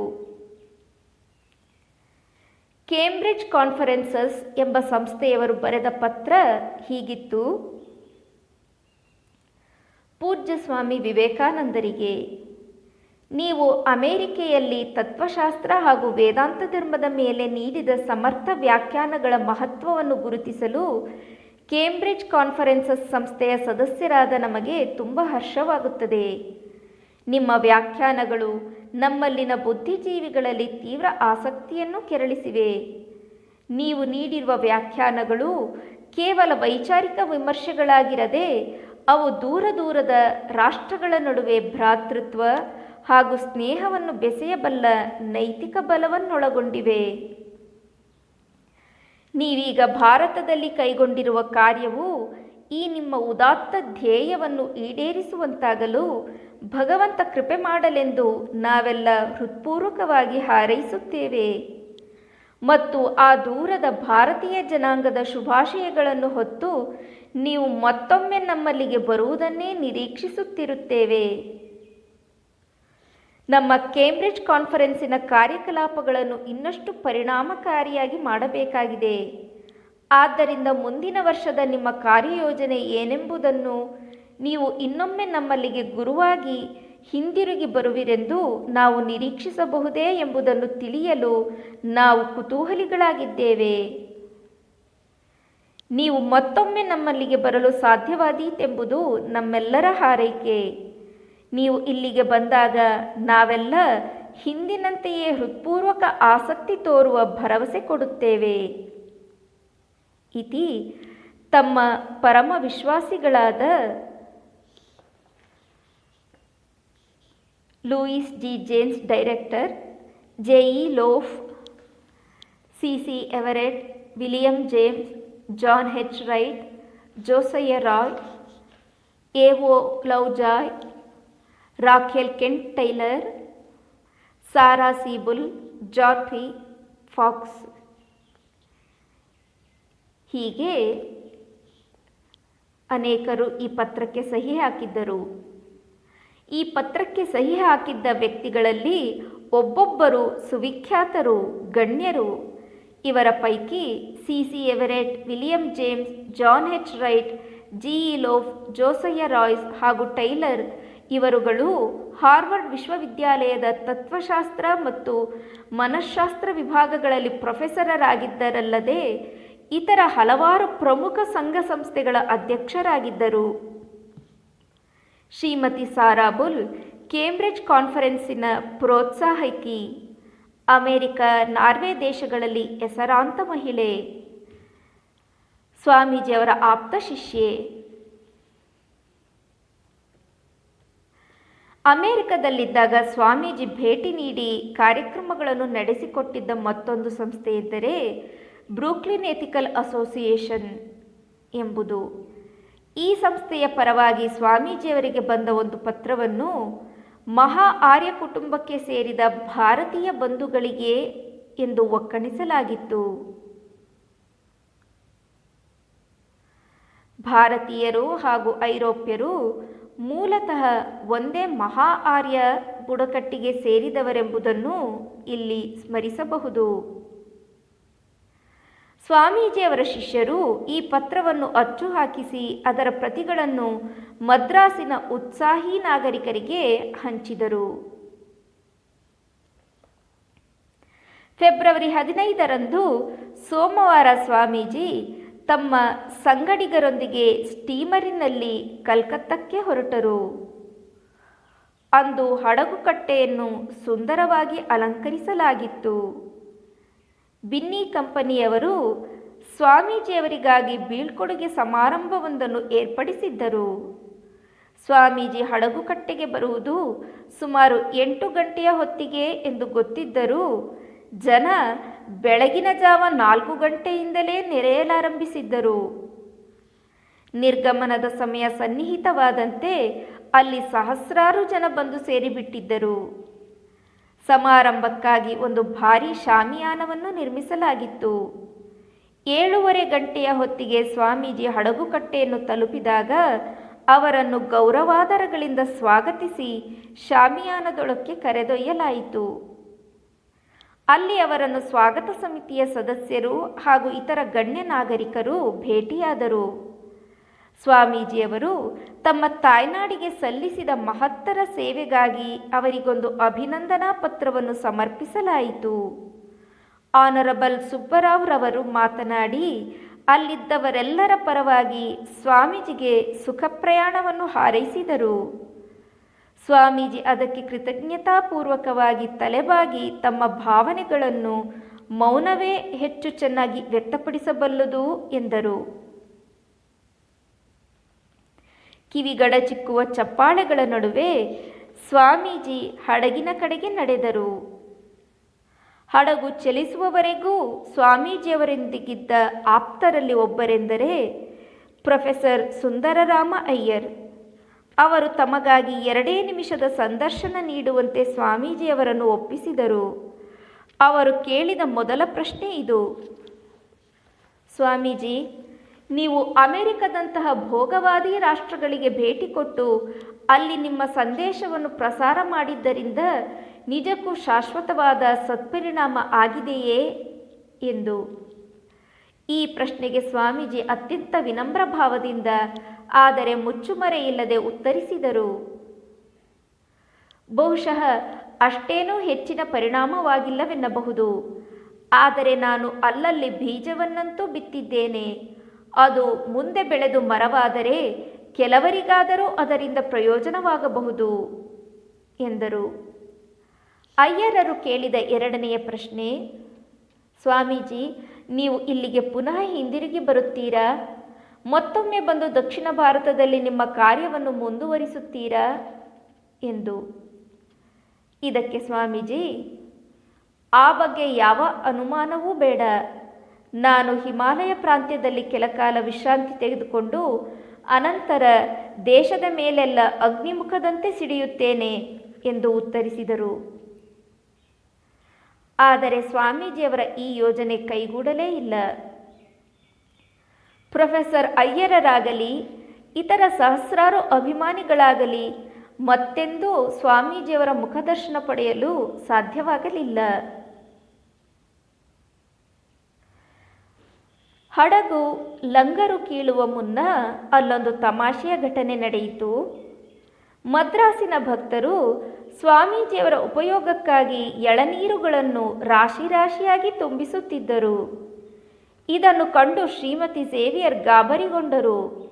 ಕೇಂಬ್ರಿಡ್ಜ್ ಕಾನ್ಫರೆನ್ಸಸ್ ಎಂಬ ಸಂಸ್ಥೆಯವರು ಬರೆದ ಪತ್ರ ಹೀಗಿತ್ತು. ಪೂಜ್ಯ ಸ್ವಾಮಿ ವಿವೇಕಾನಂದರಿಗೆ ನೀವು ಅಮೆರಿಕೆಯಲ್ಲಿ ತತ್ವಶಾಸ್ತ್ರ ಹಾಗೂ ವೇದಾಂತ ಧರ್ಮದ ಮೇಲೆ ನೀಡಿದ ಸಮರ್ಥ ವ್ಯಾಖ್ಯಾನಗಳ ಮಹತ್ವವನ್ನು ಗುರುತಿಸಲು ಕೇಂಬ್ರಿಡ್ಜ್ ಕಾನ್ಫರೆನ್ಸಸ್ ಸಂಸ್ಥೆಯ ಸದಸ್ಯರಾದ ನಮಗೆ ತುಂಬ ಹರ್ಷವಾಗುತ್ತದೆ. ನಿಮ್ಮ ವ್ಯಾಖ್ಯಾನಗಳು ನಮ್ಮಲ್ಲಿನ ಬುದ್ಧಿಜೀವಿಗಳಲ್ಲಿ ತೀವ್ರ ಆಸಕ್ತಿಯನ್ನು ಕೆರಳಿಸಿವೆ. ನೀವು ನೀಡಿರುವ ವ್ಯಾಖ್ಯಾನಗಳು ಕೇವಲ ವೈಚಾರಿಕ ವಿಮರ್ಶೆಗಳಾಗಿರದೆ ಅವು ದೂರ ದೂರದ ರಾಷ್ಟ್ರಗಳ ನಡುವೆ ಭ್ರಾತೃತ್ವ ಹಾಗೂ ಸ್ನೇಹವನ್ನು ಬೆಸೆಯಬಲ್ಲ ನೈತಿಕ ಬಲವನ್ನೊಳಗೊಂಡಿವೆ. ನೀವೀಗ ಭಾರತದಲ್ಲಿ ಕೈಗೊಂಡಿರುವ ಕಾರ್ಯವು ಈ ನಿಮ್ಮ ಉದಾತ್ತ ಧ್ಯೇಯವನ್ನು ಈಡೇರಿಸುವಂತಾಗಲು ಭಗವಂತ ಕೃಪೆ ಮಾಡಲೆಂದು ನಾವೆಲ್ಲ ಹೃತ್ಪೂರ್ವಕವಾಗಿ ಹಾರೈಸುತ್ತೇವೆ. ಮತ್ತು ಆ ದೂರದ ಭಾರತೀಯ ಜನಾಂಗದ ಶುಭಾಶಯಗಳನ್ನು ಹೊತ್ತು ನೀವು ಮತ್ತೊಮ್ಮೆ ನಮ್ಮಲ್ಲಿಗೆ ಬರುವುದನ್ನೇ ನಿರೀಕ್ಷಿಸುತ್ತಿರುತ್ತೇವೆ. ನಮ್ಮ ಕೇಂಬ್ರಿಡ್ಜ್ ಕಾನ್ಫರೆನ್ಸಿನ ಕಾರ್ಯಕಲಾಪಗಳನ್ನು ಇನ್ನಷ್ಟು ಪರಿಣಾಮಕಾರಿಯಾಗಿ ಮಾಡಬೇಕಾಗಿದೆ. ಆದ್ದರಿಂದ ಮುಂದಿನ ವರ್ಷದ ನಿಮ್ಮ ಕಾರ್ಯಯೋಜನೆ ಏನೆಂಬುದನ್ನು ನೀವು ಇನ್ನೊಮ್ಮೆ ನಮ್ಮಲ್ಲಿಗೆ ಗುರುವಾಗಿ ಹಿಂದಿರುಗಿ ಬರುವಿರೆಂದು ನಾವು ನಿರೀಕ್ಷಿಸಬಹುದೇ ಎಂಬುದನ್ನು ತಿಳಿಯಲು ನಾವು ಕುತೂಹಲಿಗಳಾಗಿದ್ದೇವೆ. ನೀವು ಮತ್ತೊಮ್ಮೆ ನಮ್ಮಲ್ಲಿಗೆ ಬರಲು ಸಾಧ್ಯವಾದೀತೆಂಬುದು ನಮ್ಮೆಲ್ಲರ ಹಾರೈಕೆ. ನೀವು ಇಲ್ಲಿಗೆ ಬಂದಾಗ ನಾವೆಲ್ಲ ಹಿಂದಿನಂತೆಯೇ ಹೃತ್ಪೂರ್ವಕ ಆಸಕ್ತಿ ತೋರುವ ಭರವಸೆ ಕೊಡುತ್ತೇವೆ. ಇತಿ ತಮ್ಮ ಪರಮ ವಿಶ್ವಾಸಿಗಳಾದ Louis G James, director J E Loff, C C Everett, William James, John H Wright, Josiah Roy, A O Lovejoy Rachel Kent Taylor, Sarah C Bull, ಜಾರ್ಫಿ Fox. ಹೀಗೆ ಅನೇಕರು ಈ ಪತ್ರಕ್ಕೆ ಸಹಿ ಹಾಕಿದ್ದರು. ಈ ಪತ್ರಕ್ಕೆ ಸಹಿ ಹಾಕಿದ್ದ ವ್ಯಕ್ತಿಗಳಲ್ಲಿ ಒಬ್ಬೊಬ್ಬರು ಸುವಿಖ್ಯಾತರು, ಗಣ್ಯರು. ಇವರ ಪೈಕಿ C C Everett, William James, John H Wright, G E ಲೋಫ್, Josiah Royce ಹಾಗೂ ಟೈಲರ್ ಇವರುಗಳು ಹಾರ್ವರ್ಡ್ ವಿಶ್ವವಿದ್ಯಾಲಯದ ತತ್ವಶಾಸ್ತ್ರ ಮತ್ತು ಮನಃಶಾಸ್ತ್ರ ವಿಭಾಗಗಳಲ್ಲಿ ಪ್ರೊಫೆಸರರಾಗಿದ್ದರಲ್ಲದೆ ಇತರ ಹಲವಾರು ಪ್ರಮುಖ ಸಂಘ ಸಂಸ್ಥೆಗಳ ಅಧ್ಯಕ್ಷರಾಗಿದ್ದರು. ಶ್ರೀಮತಿ ಸಾರಾಬುಲ್ ಕೇಂಬ್ರಿಡ್ಜ್ ಕಾನ್ಫರೆನ್ಸಿನ ಪ್ರೋತ್ಸಾಹಕಿ, ಅಮೆರಿಕ, ನಾರ್ವೆ ದೇಶಗಳಲ್ಲಿ ಹೆಸರಾಂತ ಮಹಿಳೆ, ಸ್ವಾಮೀಜಿಯವರ ಆಪ್ತ ಶಿಷ್ಯೆ. ಅಮೆರಿಕದಲ್ಲಿದ್ದಾಗ ಸ್ವಾಮೀಜಿ ಭೇಟಿ ನೀಡಿ ಕಾರ್ಯಕ್ರಮಗಳನ್ನು ನಡೆಸಿಕೊಟ್ಟಿದ್ದ ಮತ್ತೊಂದು ಸಂಸ್ಥೆ ಎಂದರೆ ಬ್ರೂಕ್ಲಿನ್ ಎಥಿಕಲ್ ಅಸೋಸಿಯೇಷನ್ ಎಂಬುದು. ಈ ಸಂಸ್ಥೆಯ ಪರವಾಗಿ ಸ್ವಾಮೀಜಿಯವರಿಗೆ ಬಂದ ಒಂದು ಪತ್ರವನ್ನು ಮಹಾ ಆರ್ಯ ಕುಟುಂಬಕ್ಕೆ ಸೇರಿದ ಭಾರತೀಯ ಬಂಧುಗಳಿಗೆ ಎಂದು ಒಕ್ಕಣಿಸಲಾಗಿತ್ತು. ಭಾರತೀಯರು ಹಾಗೂ ಐರೋಪ್ಯರು ಮೂಲತಃ ಒಂದೇ ಮಹಾ ಆರ್ಯ ಬುಡಕಟ್ಟಿಗೆ ಸೇರಿದವರೆಂಬುದನ್ನು ಇಲ್ಲಿ ಸ್ಮರಿಸಬಹುದು. ಸ್ವಾಮೀಜಿಯವರ ಶಿಷ್ಯರು ಈ ಪತ್ರವನ್ನು ಅಚ್ಚು ಹಾಕಿಸಿ ಅದರ ಪ್ರತಿಗಳನ್ನು ಮದ್ರಾಸಿನ ಉತ್ಸಾಹಿ ನಾಗರಿಕರಿಗೆ ಹಂಚಿದರು. ಫೆಬ್ರವರಿ ಹದಿನೈದರಂದು ಸೋಮವಾರ ಸ್ವಾಮೀಜಿ ತಮ್ಮ ಸಂಗಡಿಗರೊಂದಿಗೆ ಸ್ಟೀಮರಿನಲ್ಲಿ ಕಲ್ಕತ್ತಕ್ಕೆ ಹೊರಟರು. ಅಂದು ಹಡಗುಕಟ್ಟೆಯನ್ನು ಸುಂದರವಾಗಿ ಅಲಂಕರಿಸಲಾಗಿತ್ತು. ಬಿನ್ನಿ ಕಂಪನಿಯವರು ಸ್ವಾಮೀಜಿಯವರಿಗಾಗಿ ಬೀಳ್ಕೊಡುಗೆ ಸಮಾರಂಭವೊಂದನ್ನು ಏರ್ಪಡಿಸಿದ್ದರು. ಸ್ವಾಮೀಜಿ ಹಡಗುಕಟ್ಟೆಗೆ ಬರುವುದು ಸುಮಾರು ಎಂಟು ಗಂಟೆಯ ಹೊತ್ತಿಗೆ ಎಂದು ಗೊತ್ತಿದ್ದರೂ ಜನ ಬೆಳಗಿನ ಜಾವ ನಾಲ್ಕು ಗಂಟೆಯಿಂದಲೇ ನೆರೆಯಲಾರಂಭಿಸಿದ್ದರು. ನಿರ್ಗಮನದ ಸಮಯ ಸನ್ನಿಹಿತವಾದಂತೆ ಅಲ್ಲಿ ಸಹಸ್ರಾರು ಜನ ಬಂದು ಸೇರಿಬಿಟ್ಟಿದ್ದರು. ಸಮಾರಂಭಕ್ಕಾಗಿ ಒಂದು ಭಾರಿ ಶಾಮಿಯಾನವನ್ನು ನಿರ್ಮಿಸಲಾಗಿತ್ತು. ಏಳೂವರೆ ಗಂಟೆಯ ಹೊತ್ತಿಗೆ ಸ್ವಾಮೀಜಿ ಹಡಗುಕಟ್ಟೆಯನ್ನು ತಲುಪಿದಾಗ ಅವರನ್ನು ಗೌರವಾದರಗಳಿಂದ ಸ್ವಾಗತಿಸಿ ಶಾಮಿಯಾನದೊಳಕ್ಕೆ ಕರೆದೊಯ್ಯಲಾಯಿತು. ಅಲ್ಲಿ ಅವರನ್ನು ಸ್ವಾಗತ ಸಮಿತಿಯ ಸದಸ್ಯರು ಹಾಗೂ ಇತರ ಗಣ್ಯ ನಾಗರಿಕರು ಭೇಟಿಯಾದರು. ಸ್ವಾಮೀಜಿಯವರು ತಮ್ಮ ತಾಯ್ನಾಡಿಗೆ ಸಲ್ಲಿಸಿದ ಮಹತ್ತರ ಸೇವೆಗಾಗಿ ಅವರಿಗೊಂದು ಅಭಿನಂದನಾ ಪತ್ರವನ್ನು ಸಮರ್ಪಿಸಲಾಯಿತು. ಆನರಬಲ್ ಸುಬ್ಬರಾವ್ ರವರು ಮಾತನಾಡಿ, ಅಲ್ಲಿದ್ದವರೆಲ್ಲರ ಪರವಾಗಿ ಸ್ವಾಮೀಜಿಗೆ ಸುಖ ಪ್ರಯಾಣವನ್ನು ಹಾರೈಸಿದರು. ಸ್ವಾಮೀಜಿ ಅದಕ್ಕೆ ಕೃತಜ್ಞತಾಪೂರ್ವಕವಾಗಿ ತಲೆಬಾಗಿ ತಮ್ಮ ಭಾವನೆಗಳನ್ನು ಮೌನವೇ ಹೆಚ್ಚು ಚೆನ್ನಾಗಿ ವ್ಯಕ್ತಪಡಿಸಬಲ್ಲದು ಎಂದರು. ಕಿವಿಗಡಚಿಕ್ಕುವ ಚಪ್ಪಾಳೆಗಳ ನಡುವೆ ಸ್ವಾಮೀಜಿ ಹಡಗಿನ ಕಡೆಗೆ ನಡೆದರು. ಹಡಗು ಚಲಿಸುವವರೆಗೂ ಸ್ವಾಮೀಜಿಯವರೊಂದಿಗಿದ್ದ ಆಪ್ತರಲ್ಲಿ ಒಬ್ಬರೆಂದರೆ ಪ್ರೊಫೆಸರ್ ಸುಂದರರಾಮ ಅಯ್ಯರ್. ಅವರು ತಮಗಾಗಿ ಎರಡೇ ನಿಮಿಷದ ಸಂದರ್ಶನ ನೀಡುವಂತೆ ಸ್ವಾಮೀಜಿಯವರನ್ನು ಒಪ್ಪಿಸಿದರು. ಅವರು ಕೇಳಿದ ಮೊದಲ ಪ್ರಶ್ನೆ ಇದು. ಸ್ವಾಮೀಜಿ, ನೀವು ಅಮೆರಿಕದಂತಹ ಭೋಗವಾದಿ ರಾಷ್ಟ್ರಗಳಿಗೆ ಭೇಟಿ ಕೊಟ್ಟು ಅಲ್ಲಿ ನಿಮ್ಮ ಸಂದೇಶವನ್ನು ಪ್ರಸಾರ ಮಾಡಿದ್ದರಿಂದ ನಿಜಕ್ಕೂ ಶಾಶ್ವತವಾದ ಸತ್ಪರಿಣಾಮ ಆಗಿದೆಯೇ ಎಂದು. ಈ ಪ್ರಶ್ನೆಗೆ ಸ್ವಾಮೀಜಿ ಅತ್ಯಂತ ವಿನಮ್ರ ಭಾವದಿಂದ ಆದರೆ ಮುಚ್ಚುಮರೆಯಿಲ್ಲದೆ ಉತ್ತರಿಸಿದರು. ಬಹುಶಃ ಅಷ್ಟೇನೂ ಹೆಚ್ಚಿನ ಪರಿಣಾಮವಾಗಿಲ್ಲವೆನ್ನಬಹುದು. ಆದರೆ ನಾನು ಅಲ್ಲಲ್ಲಿ ಬೀಜವನ್ನಂತೂ ಬಿತ್ತಿದ್ದೇನೆ. ಅದು ಮುಂದೆ ಬೆಳೆದು ಮರವಾದರೆ ಕೆಲವರಿಗಾದರೂ ಅದರಿಂದ ಪ್ರಯೋಜನವಾಗಬಹುದು, ಎಂದರು. ಅಯ್ಯರರು ಕೇಳಿದ ಎರಡನೆಯ ಪ್ರಶ್ನೆ, ಸ್ವಾಮೀಜಿ, ನೀವು ಇಲ್ಲಿಗೆ ಪುನಃ ಹಿಂದಿರುಗಿ ಬರುತ್ತೀರಾ? ಮತ್ತೊಮ್ಮೆ ಬಂದು ದಕ್ಷಿಣ ಭಾರತದಲ್ಲಿ ನಿಮ್ಮ ಕಾರ್ಯವನ್ನು ಮುಂದುವರಿಸುತ್ತೀರಾ ಎಂದು. ಇದಕ್ಕೆ ಸ್ವಾಮೀಜಿ, ಆ ಬಗ್ಗೆ ಯಾವ ಅನುಮಾನವೂ ಬೇಡ. ನಾನು ಹಿಮಾಲಯ ಪ್ರಾಂತ್ಯದಲ್ಲಿ ಕೆಲಕಾಲ ವಿಶ್ರಾಂತಿ ತೆಗೆದುಕೊಂಡು ಅನಂತರ ದೇಶದ ಮೇಲೆಲ್ಲ ಅಗ್ನಿಮುಖದಂತೆ ಸಿಡಿಯುತ್ತೇನೆ ಎಂದು ಉತ್ತರಿಸಿದರು. ಆದರೆ ಸ್ವಾಮೀಜಿಯವರ ಈ ಯೋಜನೆ ಕೈಗೂಡಲೇ ಇಲ್ಲ. ಪ್ರೊಫೆಸರ್ ಅಯ್ಯರರಾಗಲಿ, ಇತರ ಸಹಸ್ರಾರು ಅಭಿಮಾನಿಗಳಾಗಲಿ, ಮತ್ತೆಂದೂ ಸ್ವಾಮೀಜಿಯವರ ಮುಖದರ್ಶನ ಪಡೆಯಲು ಸಾಧ್ಯವಾಗಲಿಲ್ಲ. ಹಡಗು ಲಂಗರು ಕೀಳುವ ಮುನ್ನ ಅಲ್ಲೊಂದು ತಮಾಷೆಯ ಘಟನೆ ನಡೆಯಿತು. ಮದ್ರಾಸಿನ ಭಕ್ತರು ಸ್ವಾಮೀಜಿಯವರ ಉಪಯೋಗಕ್ಕಾಗಿ ಎಳನೀರುಗಳನ್ನು ರಾಶಿ ರಾಶಿಯಾಗಿ ತುಂಬಿಸುತ್ತಿದ್ದರು. ಇದನ್ನು ಕಂಡು ಶ್ರೀಮತಿ ಸೇವಿಯರ್ ಗಾಬರಿಗೊಂಡರು.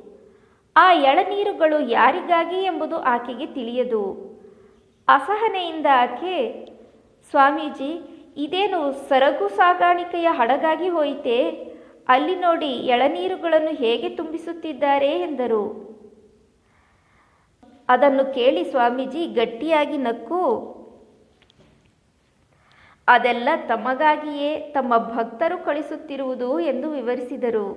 ಆ ಎಳನೀರುಗಳು ಯಾರಿಗಾಗಿ ಎಂಬುದು ಆಕೆಗೆ ತಿಳಿಯದು. ಅಸಹನೆಯಿಂದ ಆಕೆ, ಸ್ವಾಮೀಜಿ, ಇದೇನು ಸರಕು ಸಾಗಾಣಿಕೆಯ ಹಡಗಾಗಿ ಹೋಯಿತೆ? ಅಲ್ಲಿ ನೋಡಿ ಎಳನೀರುಗಳನ್ನು ಹೇಗೆ ತುಂಬಿಸುತ್ತಿದ್ದಾರೆ ಎಂದರು. ಅದನ್ನು ಕೇಳಿ ಸ್ವಾಮೀಜಿ ಗಟ್ಟಿಯಾಗಿ ನಕ್ಕು ಅದೆಲ್ಲ ತಮಗಾಗಿಯೇ ತಮ್ಮ ಭಕ್ತರು ಕಳಿಸುತ್ತಿರುವುದು ಎಂದು ವಿವರಿಸಿದರು.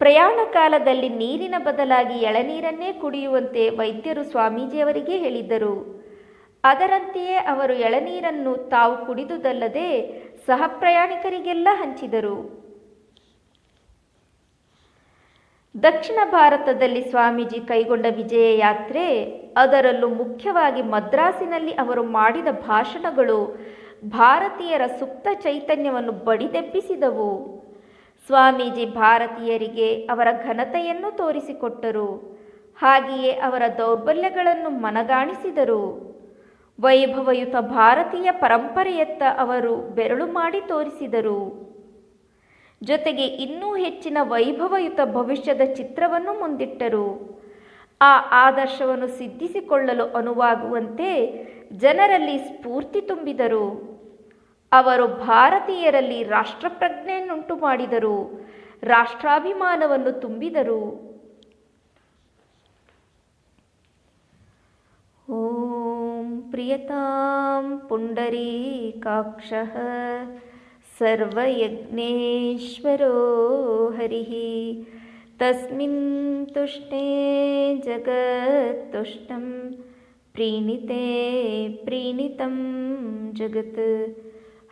ಪ್ರಯಾಣ ಕಾಲದಲ್ಲಿ ನೀರಿನ ಬದಲಾಗಿ ಎಳನೀರನ್ನೇ ಕುಡಿಯುವಂತೆ ವೈದ್ಯರು ಸ್ವಾಮೀಜಿಯವರಿಗೆ ಹೇಳಿದ್ದರು. ಅದರಂತೆಯೇ ಅವರು ಎಳನೀರನ್ನು ತಾವು ಕುಡಿದುದಲ್ಲದೆ ಸಹ ಪ್ರಯಾಣಿಕರಿಗೆಲ್ಲ ಹಂಚಿದರು. ದಕ್ಷಿಣ ಭಾರತದಲ್ಲಿ ಸ್ವಾಮೀಜಿ ಕೈಗೊಂಡ ವಿಜಯ ಯಾತ್ರೆ, ಅದರಲ್ಲೂ ಮುಖ್ಯವಾಗಿ ಮದ್ರಾಸಿನಲ್ಲಿ ಅವರು ಮಾಡಿದ ಭಾಷಣಗಳು ಭಾರತೀಯರ ಸುಪ್ತ ಚೈತನ್ಯವನ್ನು ಬಡಿದೆಬ್ಬಿಸಿದವು. ಸ್ವಾಮೀಜಿ ಭಾರತೀಯರಿಗೆ ಅವರ ಘನತೆಯನ್ನು ತೋರಿಸಿಕೊಟ್ಟರು. ಹಾಗೆಯೇ ಅವರ ದೌರ್ಬಲ್ಯಗಳನ್ನು ಮನಗಾಣಿಸಿದರು. ವೈಭವಯುತ ಭಾರತೀಯ ಪರಂಪರೆಯತ್ತ ಅವರು ಬೆರಳು ಮಾಡಿ ತೋರಿಸಿದರು. ಜೊತೆಗೆ ಇನ್ನೂ ಹೆಚ್ಚಿನ ವೈಭವಯುತ ಭವಿಷ್ಯದ ಚಿತ್ರವನ್ನು ಮುಂದಿಟ್ಟರು. ಆ ಆದರ್ಶವನ್ನು ಸಿದ್ಧಿಸಿಕೊಳ್ಳಲು ಅನುವಾಗುವಂತೆ ಜನರಲ್ಲಿ ಸ್ಫೂರ್ತಿ ತುಂಬಿದರು. ಅವರು ಭಾರತೀಯರಲ್ಲಿ ರಾಷ್ಟ್ರಪ್ರಜ್ಞೆಯನ್ನುಂಟು ಮಾಡಿದರು. ರಾಷ್ಟ್ರಾಭಿಮಾನವನ್ನು ತುಂಬಿದರು. ಓಂ ಪ್ರಿಯತಾಂ ಪುಂಡರೀಕಾಕ್ಷಃ. सर्वयज्ञेश्वरो हरिः। तस्मिन् तुष्टे जगत्तुष्टं प्रीणिते प्रीणितं जगत्।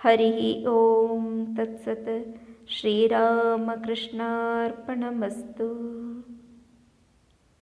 हरिः ॐ तत्सत्। श्रीरामकृष्णार्पणमस्तु